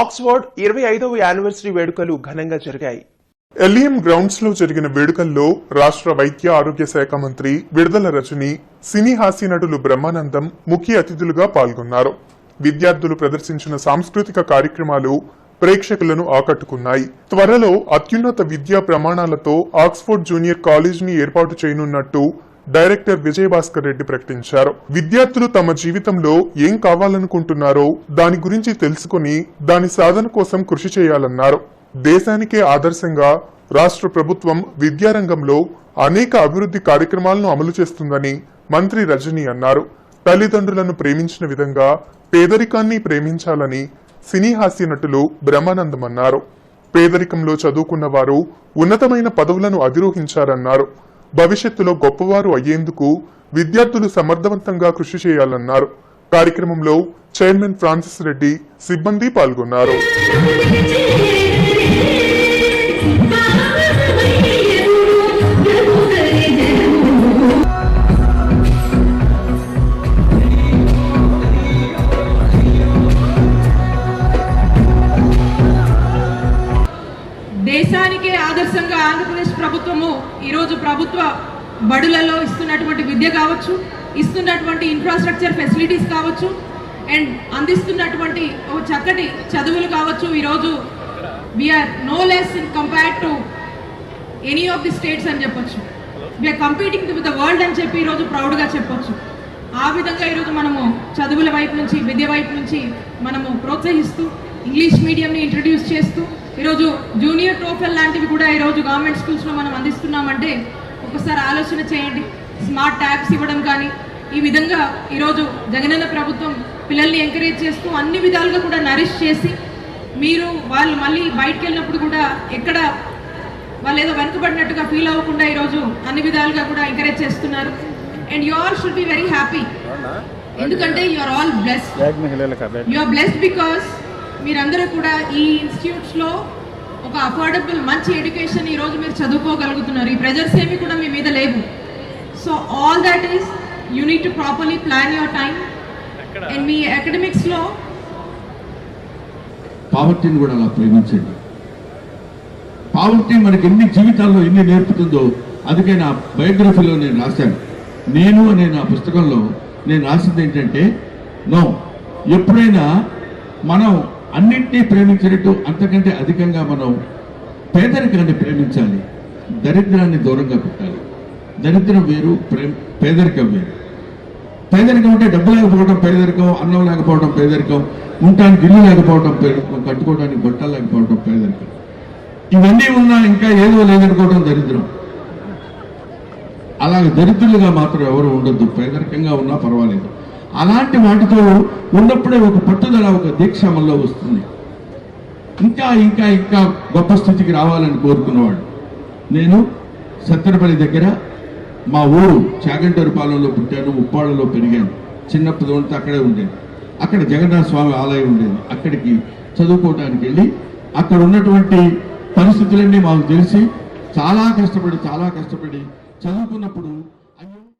Oxford ఇరవై ఐదవ anniversary వేడుకలు ఘనంగా జరిగాయి. ఎల్ఈఎం గ్రౌండ్స్లో జరిగిన వేడుకల్లో రాష్ట్ర వైద్య ఆరోగ్య శాఖ మంత్రి విడుదల రజని సినీ హాస్య నటులు బ్రహ్మానందం ముఖ్య అతిథులుగా పాల్గొన్నారు. విద్యార్థులు ప్రదర్శించిన సాంస్కృతిక కార్యక్రమాలు ప్రేక్షకులను ఆకట్టుకున్నాయి. త్వరలో అత్యున్నత విద్యా ప్రమాణాలతో ఆక్స్ఫోర్డ్ జూనియర్ కాలేజీని ఏర్పాటు చేయనున్నట్టు డైరెక్టర్ విజయభాస్కర్ రెడ్డి ప్రకటించారు. విద్యార్థులు తమ జీవితంలో ఏం కావాలనుకుంటున్నారో దాని గురించి తెలుసుకుని దాని సాధన కోసం కృషి చేయాలన్నారు. దేశానికే ఆదర్శంగా రాష్ట్ర ప్రభుత్వం విద్యారంగంలో అనేక అభివృద్ధి కార్యక్రమాలను అమలు చేస్తుందని మంత్రి రజని అన్నారు. తల్లిదండ్రులను ప్రేమించిన విధంగా పేదరికాన్ని ప్రేమించాలని సినీ హాస్య నటులు బ్రహ్మానందం అన్నారు. పేదరికంలో చదువుకున్న వారు ఉన్నతమైన పదవులను అధిరోహించారన్నారు. భవిష్యత్తులో గొప్పవారు అయ్యేందుకు విద్యార్థులు సమర్థవంతంగా కృషి చేయాలన్నారు. కార్యక్రమంలో చైర్మన్ ఫ్రాన్సిస్ రెడ్డి సిబ్బంది పాల్గొన్నారు. ఆంధ్రప్రదేశ్ ప్రభుత్వము ఈరోజు ప్రభుత్వ బడులలో ఇస్తున్నటువంటి విద్య కావచ్చు ఇస్తున్నటువంటి ఇన్ఫ్రాస్ట్రక్చర్ ఫెసిలిటీస్ కావచ్చు అండ్ అందిస్తున్నటువంటి ఒక చక్కటి చదువులు కావచ్చు ఈరోజు we are no less in compared to any of the states అని చెప్పొచ్చు. We are competing with the world అని చెప్పి ఈరోజు ప్రౌడ్గా చెప్పొచ్చు. ఆ విధంగా ఈరోజు మనము చదువుల వైపు నుంచి విద్య వైపు నుంచి మనము ప్రోత్సహిస్తూ ఇంగ్లీష్ మీడియంని ఇంట్రడ్యూస్ చేస్తూ ఈరోజు జూనియర్ ట్రోఫెల్ లాంటివి కూడా ఈరోజు గవర్నమెంట్ స్కూల్స్లో మనం అందిస్తున్నామంటే ఒకసారి ఆలోచన చేయండి. స్మార్ట్ ట్యాబ్స్ ఇవ్వడం కానీ ఈ విధంగా ఈరోజు జగనన్న ప్రభుత్వం పిల్లల్ని ఎంకరేజ్ చేస్తూ అన్ని విధాలుగా కూడా నరిష్ చేసి మీరు వాళ్ళు మళ్ళీ బయటకు వెళ్ళినప్పుడు కూడా ఎక్కడ వాళ్ళు ఏదో వెనుకబడినట్టుగా ఫీల్ అవ్వకుండా ఈరోజు అన్ని విధాలుగా కూడా ఎంకరేజ్ చేస్తున్నారు. And you all should be very happy ఎందుకంటే you are all blessed you are blessed because మీరందరూ కూడా ఈ ఇన్స్టిట్యూట్స్లో ఒక అఫోర్డబుల్ మంచి ఎడ్యుకేషన్ ఈ రోజు మీరు చదువుకోగలుగుతున్నారు. ఈ ప్రెజర్స్ ఏమి కూడా మీ మీద లేవు. So all that is you need to properly plan your time and మీ అకాడమిక్స్లో పావర్టీని కూడా అలా ప్రేమించండి. పావర్టీ మనకి ఎన్ని జీవితాల్లో ఎన్ని నేర్పుతుందో అందుకే నా బయోగ్రఫీలో నేను రాశాను. నేను అనే నా పుస్తకంలో నేను రాసింది ఏంటంటే నో ఎప్పుడైనా మనం అన్నింటినీ ప్రేమించినట్టు అంతకంటే అధికంగా మనం పేదరికాన్ని ప్రేమించాలి. దరిద్రాన్ని దూరంగా పెట్టాలి. దరిద్రం వేరు ప్రేమ పేదరికం వేరు. పేదరికం అంటే డబ్బు లేకపోవడం పేదరికం అన్నం లేకపోవడం పేదరికం ఉండటానికి ఇల్లు లేకపోవడం పేదరికం కట్టుకోవడానికి బట్టలు లేకపోవడం పేదరికం. ఇవన్నీ ఉన్నా ఇంకా ఏదో లేదనుకోవడం దరిద్రం. అలాగే దరిద్రులుగా మాత్రం ఎవరు ఉండొద్దు. పేదరికంగా ఉన్నా పర్వాలేదు. అలాంటి వాటితో ఉన్నప్పుడే ఒక పట్టుదల ఒక దీక్ష మనలో వస్తుంది. ఇంకా ఇంకా ఇంకా గొప్ప స్థితికి రావాలని కోరుకున్నవాడు. నేను సత్తెనపల్లి దగ్గర మా ఊరు చాగంటూరుపాలెంలో పుట్టాను ఉప్పాళ్ళలో పెరిగాను. చిన్నప్పుడు ఉంటే అక్కడే ఉండేది. అక్కడ జగన్నాథ స్వామి ఆలయం ఉండేది. అక్కడికి చదువుకోవడానికి వెళ్ళి అక్కడ ఉన్నటువంటి పరిస్థితులన్నీ మాకు తెలిసి చాలా కష్టపడి చాలా కష్టపడి చదువుకున్నప్పుడు